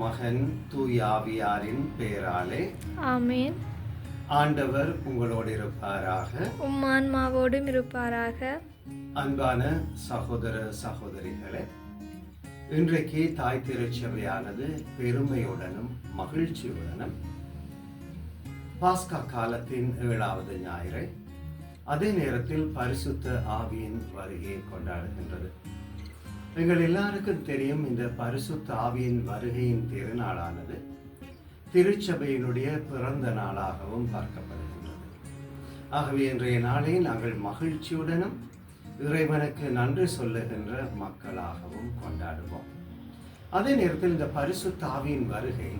மகன் தூயாவியாரின் பெயராலே ஆமேன். ஆண்டவர் உங்களோடு இருப்பாராக. உம் ஆன்மாவோடும் இருப்பாராக. அன்பான சகோதர சகோதரிகளே இன்றைக்கு தாய் திருச்சபையானது பெருமையுடனும் மகிழ்ச்சியுடனும் பாஸ்கா காலத்தின் ஏழாவது ஞாயிறை அதே நேரத்தில் பரிசுத்த ஆவியின் வருகையை கொண்டாடுகின்றது. எங்கள் எல்லாருக்கும் தெரியும் இந்த பரிசுத்த ஆவியின் வருகையின் திருநாளானது திருச்சபையினுடைய பிறந்த நாளாகவும் பார்க்கப்படுகின்றது. ஆகவே இன்றைய நாளை நாங்கள் மகிழ்ச்சியுடனும் இறைவனுக்கு நன்றி சொல்லுகின்ற மக்களாகவும் கொண்டாடுவோம். அதே நேரத்தில் இந்த பரிசுத்த ஆவியின் வருகை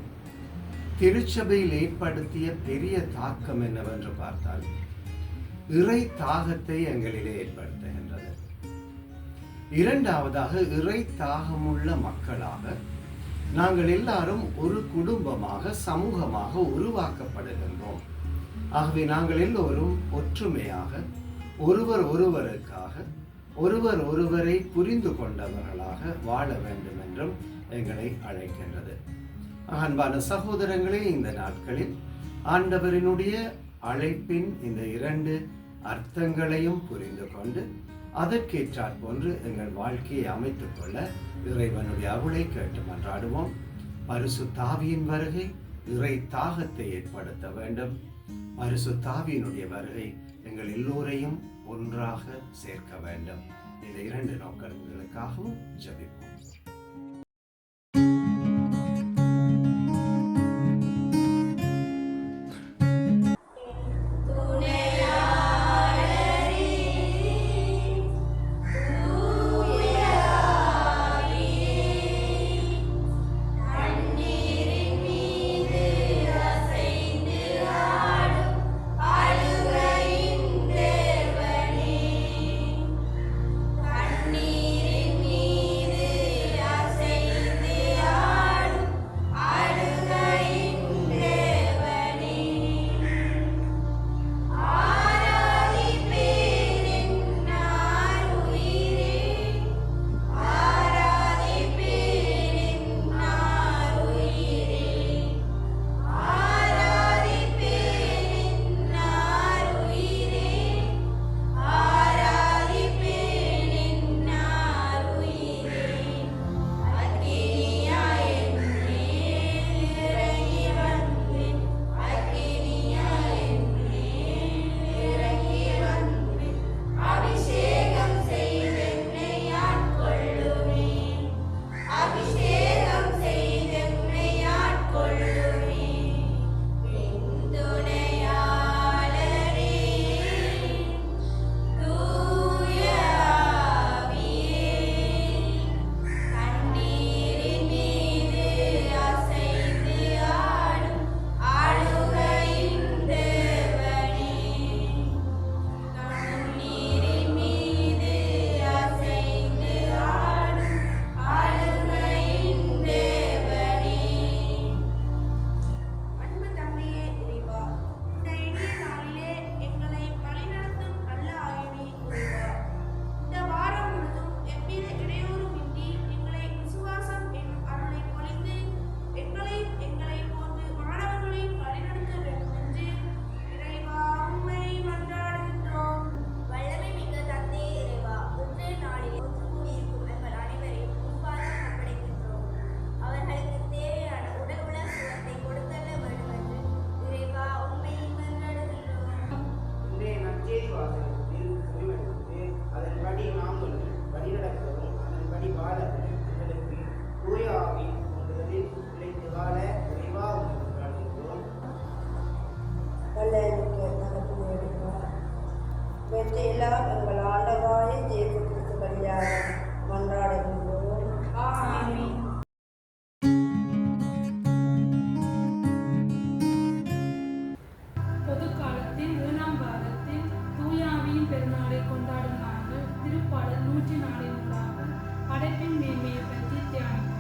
திருச்சபையில் ஏற்படுத்திய பெரிய தாக்கம் என்னவென்று பார்த்தால் இறை தாகத்தை எங்களிலே ஏற்படுத்துகின்றன இரண்டாவதாக இறை தாகமுள்ள மக்களாக நாங்கள் எல்லாரும் ஒரு குடும்பமாக சமூகமாக உருவாக்கப்படுகின்றோம் ஆகவே நாங்கள் எல்லோரும் ஒற்றுமையாக ஒருவர் ஒருவருக்காக ஒருவர் ஒருவரை புரிந்து கொண்டவர்களாக வாழ வேண்டும் என்றும் எங்களை அழைக்கின்றது. அன்பான சகோதரங்களே இந்த நாட்களில் ஆண்டவரினுடைய அழைப்பின் இந்த இரண்டு அர்த்தங்களையும் புரிந்து கொண்டு அதற்கேற்றாற் போன்று எங்கள் வாழ்க்கையை அமைத்துக் கொள்ள இறைவனுடைய அருளை கேட்டு மன்றாடுவோம். பரிசு தாவியின் வருகை இறை தாகத்தை ஏற்படுத்த வேண்டும். பரிசு தாவியினுடைய வருகை எங்கள் எல்லோரையும் ஒன்றாக சேர்க்க வேண்டும். இந்த இரண்டு நோக்கங்களுக்காகவும் ஜெபிப்போம். பாடல் நூற்றி நாலின் படைப்பின் மேன்மையை பற்றி தியானிப்போம்.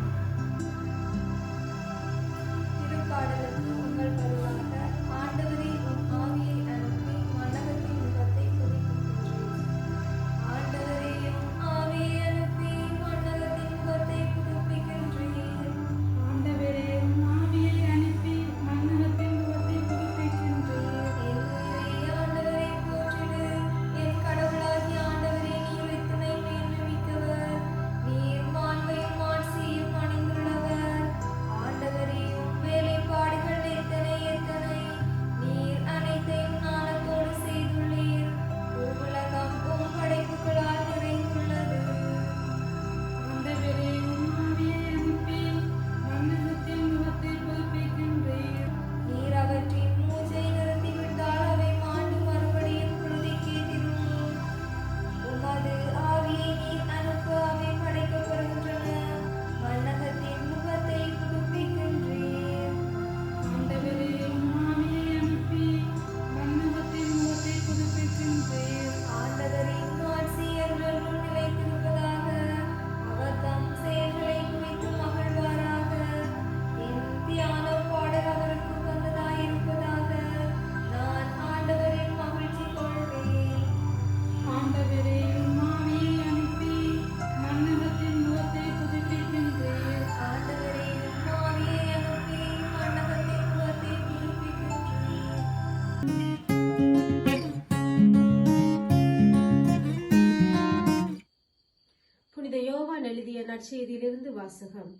நற்செய்தியிலிருந்து வாசகம்.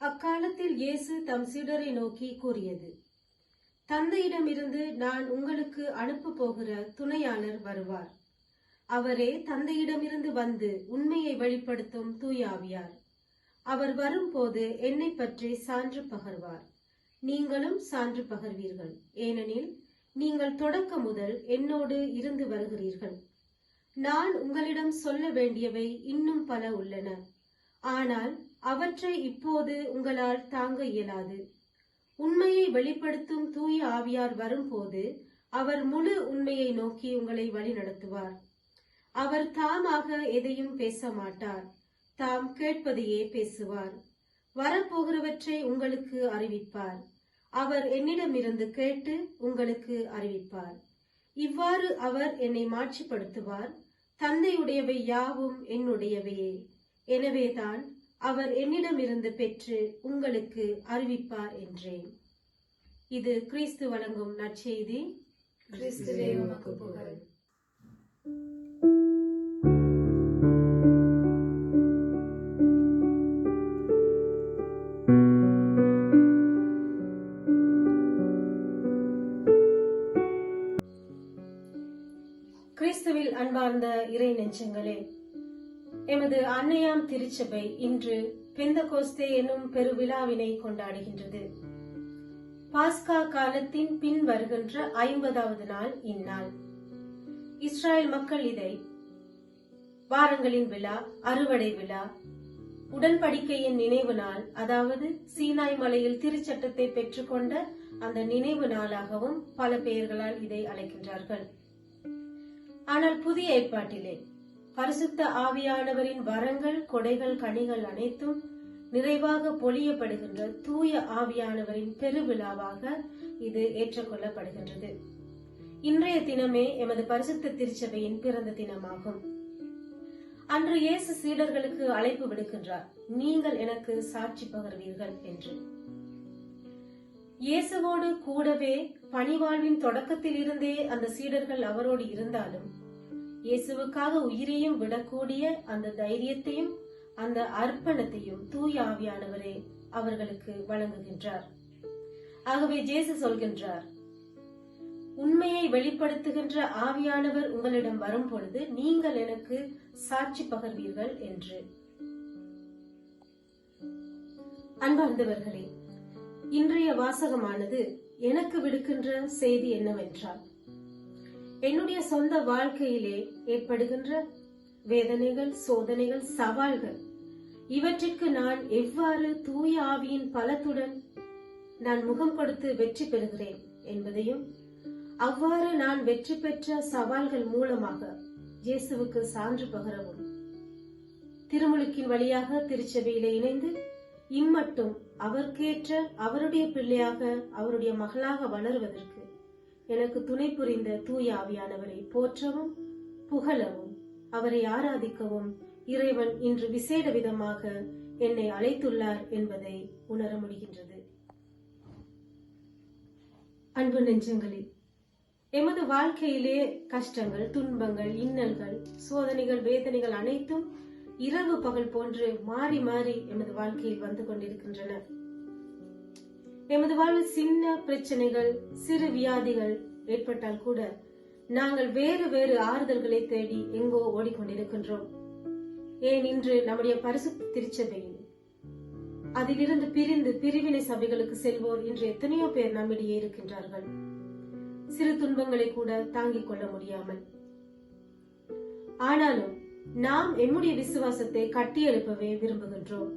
அக்காலத்தில் இயேசு தம் சீடரை நோக்கி கூறியது தந்தையிடமிருந்து நான் உங்களுக்கு அனுப்ப போகிற துணையாளர் வருவார். அவரே தந்தையிடமிருந்து வந்து உண்மையை வெளிப்படுத்தும் தூயாவியார். அவர் வரும்போது என்னை பற்றி சான்று பகர்வார். நீங்களும் சான்று பகர்வீர்கள். ஏனெனில் நீங்கள் தொடக்க முதல் என்னோடு இருந்து வருகிறீர்கள். நான் உங்களிடம் சொல்ல வேண்டியவை இன்னும் பல உள்ளன. ஆனால் அவற்றை இப்போது உங்களால் தாங்க இயலாது. உண்மையை வெளிப்படுத்தும் தூய ஆவியார் வரும்போது அவர் முழு உண்மையை நோக்கி உங்களை வழிநடத்துவார். அவர் தாமாக எதையும் பேச மாட்டார் தாம் கேட்பதையே பேசுவார். வரப்போகிறவற்றை உங்களுக்கு அறிவிப்பார். அவர் என்னிடமிருந்து கேட்டு உங்களுக்கு அறிவிப்பார். இவ்வாறு அவர் என்னை மாட்சிப்படுத்துவார். தந்தையுடையவை யாவும் என்னுடையவையே. எனவேதான் அவர் என்னிடமிருந்து பெற்று உங்களுக்கு அறிவிப்பார் என்றேன். இது கிறிஸ்து வழங்கும் நற்செய்தி. கிறிஸ்துவே உமக்கு புகழ். கிறிஸ்துவில் அன்பார்ந்த இறை நெஞ்சங்களே எமது அன்னையாம் திருச்சபை இன்று பெந்தகோஸ்தே என்னும் பெருவிழாவினை கொண்டாடுகின்றது. பாஸ்கா காலத்தின் பின் வருகின்ற ஐம்பதாவது நாள் இந்நாள். இஸ்ரேல் மக்கள் இதை வாரங்களின் விழா அறுவடை விழா உடன்படிக்கையின் நினைவு நாள் அதாவது சீனாய் மலையில் திருச்சட்டத்தை பெற்றுக்கொண்ட அந்த நினைவு நாளாகவும் பல பெயர்களால் இதை அழைக்கின்றார்கள். ஆனால் புதிய ஏற்பாட்டிலே பரிசுத்த ஆவியானவரின் வரங்கள் கொடைகள் கனிகள் அனைத்தும் நிறைவாக பொழியப்படுகின்ற தூய ஆவியானவரின் பெருவிழாவாக இது ஏற்றுக்கொள்ளப்படுகின்றது. இன்றைய தினமே எமது பரிசுத்த திருச்சபையின் பிறந்த தினமாகும். அன்று இயேசு சீடர்களுக்கு அழைப்பு விடுக்கின்றார் நீங்கள் எனக்கு சாட்சி பகர்வீர்கள் என்று. இயேசுவோடு கூடவே பணிவாழ்வின் தொடக்கத்தில் இருந்தே அந்த சீடர்கள் அவரோடு இருந்தாலும் இயேசுவுக்காக உயிரையும் விடக்கூடிய அந்த தைரியத்தையும் அந்த அர்ப்பணத்தையும் தூய ஆவியானவரே அவர்களுக்கு வழங்குகின்றார். ஆகவே ஜேசு சொல்கின்றார் உண்மையை வெளிப்படுத்துகின்ற ஆவியானவர் உங்களிடம் வரும் பொழுது நீங்கள் எனக்கு சாட்சி பகர்வீர்கள் என்று. அன்பார்ந்தவர்களே இன்றைய வாசகமானது எனக்கு விடுக்கின்ற செய்தி என்னவென்றால் என்னுடைய சொந்த வாழ்க்கையிலே ஏற்படுகின்ற வேதனைகள் சோதனைகள் சவால்கள் இவற்றிற்கு நான் எவ்வாறு தூய ஆவியின் பலத்துடன் நான் முகம் கொடுத்து வெற்றி பெறுகிறேன் என்பதையும் அவ்வாறு நான் வெற்றி பெற்ற சவால்கள் மூலமாக இயேசுவுக்கு சான்று பகரவும் திருமுழுக்கின் வழியாக திருச்சபையில இணைந்து இம்மட்டும் அவர்க்கேற்ற அவருடைய பிள்ளையாக அவருடைய மகளாக வளருவதற்கு எனக்கு துணை புரிந்த தூய ஆவியானவரை போற்றவும் புகழவும் அவரை ஆராதிக்கவும் இறைவன் இன்று விசேட விதமாக என்னை அழைத்துள்ளார் என்பதை உணர முடிகின்றது. அன்பு நெஞ்சங்களில் எமது வாழ்க்கையிலே கஷ்டங்கள் துன்பங்கள் இன்னல்கள் சோதனைகள் வேதனைகள் அனைத்தும் இரவு பகல் போன்று மாறி மாறி எமது வாழ்க்கையில் வந்து கொண்டிருக்கின்றன. எமது வாழ்வில் சின்ன பிரச்சனைகள் சிறு வியாதிகள் ஏற்பட்டால் கூட நாங்கள் வேறு வேறு ஆறுதல்களை தேடி எங்கோ ஓடிக்கொண்டிருக்கின்றோம். ஏன் இன்று நம்முடைய பரிசு திருச்சபையில் அதிலிருந்து பிரிந்து பிரிவினை சபைகளுக்கு செல்வோர் இன்று எத்தனையோ பேர் நம்மிடையே இருக்கின்றார்கள். சிறு துன்பங்களை கூட தாங்கிக் கொள்ள முடியாமல். ஆனாலும் நாம் எம்முடைய விசுவாசத்தை கட்டியெழுப்பவே விரும்புகின்றோம்.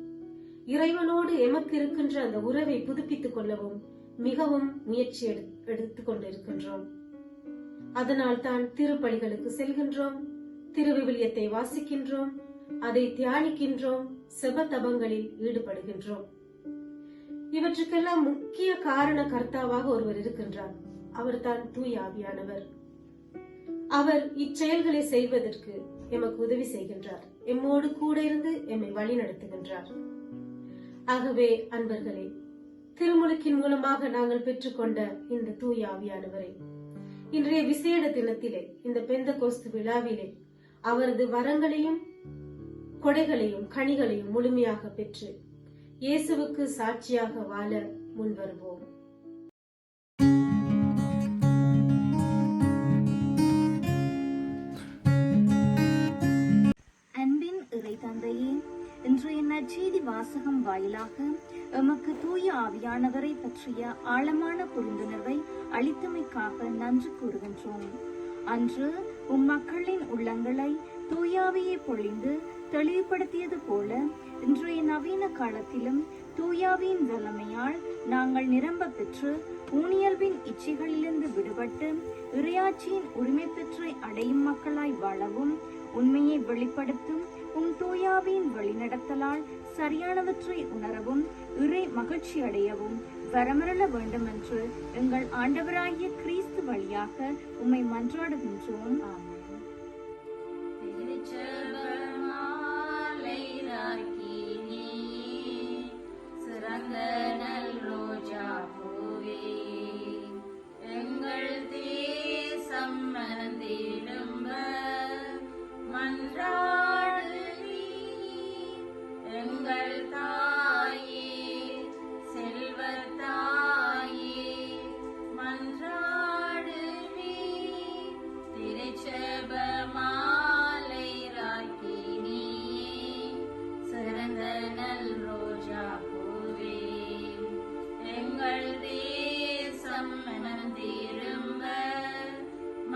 இறைவனோடு எமக்கு இருக்கின்ற அந்த உறவை புதுப்பித்துக் கொள்ளவும் மிகவும் முயற்சி எடு- எடுத்துக் கொண்டிருக்கின்றோம். அதனால் தான் திருப்பலிகளுக்கு செல்கின்றோம் திருவிவிலியத்தை வாசிக்கின்றோம் அதை தியானிக்கின்றோம் செபத்தபங்களில் ஈடுபடுகின்றோம். இவற்றுக்கெல்லாம் முக்கிய காரண கர்த்தாவாக ஒருவர் இருக்கின்றார். அவர் தான் தூய் ஆவியானவர். அவர் இச்செயல்களை செய்வதற்கு எமக்கு உதவி செய்கின்றார். எம்மோடு கூட இருந்து எம்மை வழி நடத்துகின்றார் ஆகவே அன்பர்களே திருமுழுக்கின் மூலமாக நாங்கள் பெற்றுக்கொண்ட இந்த தூய ஆவியானவரை இன்றைய விசேட தினத்திலே இந்த பெந்த கோஸ்து விழாவிலே அவரது வரங்களையும் கொடைகளையும் கனிகளையும் முழுமையாக பெற்று இயேசுவுக்கு சாட்சியாக வாழ முன்வருவோம். அன்பின் இறை தந்தையே இன்றைய நற்செய்தி வாசகம் வாயிலாக எமக்கு தூய ஆவியானவரை பற்றிய ஆழமான புரிந்துணர்வை அளித்தமைக்காக நன்றி கூறுகின்றோம். அன்று உம் மக்களின் உள்ளங்களை தூயாவியை பொழிந்து தெளிவுபடுத்தியது போல இன்றைய நவீன காலத்திலும் தூயாவியின் வல்லமையால் நாங்கள் நிரம்ப பெற்று ஊனியல்பின் இச்சைகளிலிருந்து விடுபட்டு இறையாட்சியின் உரிமை பெற்றை அடையும் மக்களாய் வாழவும் உண்மையை வெளிப்படுத்தும் உம் தூயாவின் வழிநடத்தலால் சரியானவற்றை உணரவும் இறை மகிழ்ச்சி அடையவும் வரமரள வேண்டும் என்று எங்கள் ஆண்டவராகிய கிறிஸ்து வழியாக உம்மை மன்றாடுகின்றோம். ஆம்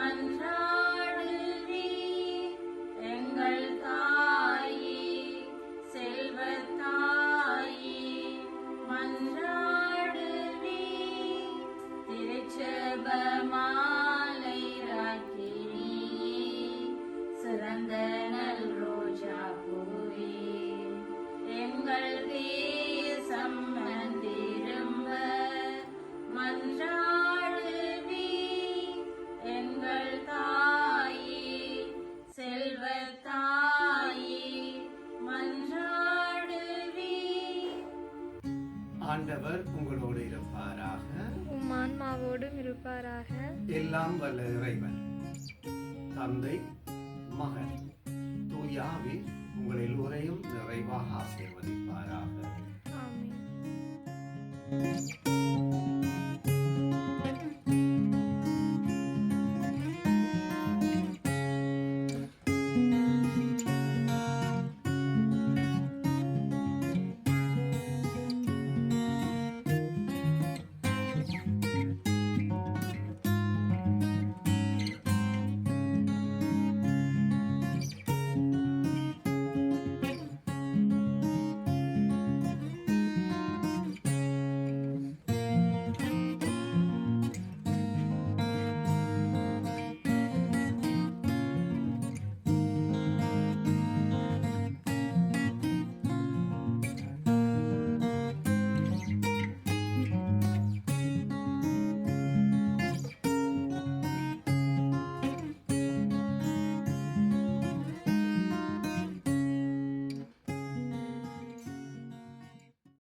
one from ஆண்டவர் உங்களோடு இருப்பாராக? உம் ஆன்மாவோடும் இருப்பாராக. எல்லாம் வல்ல இறைவன். தந்தை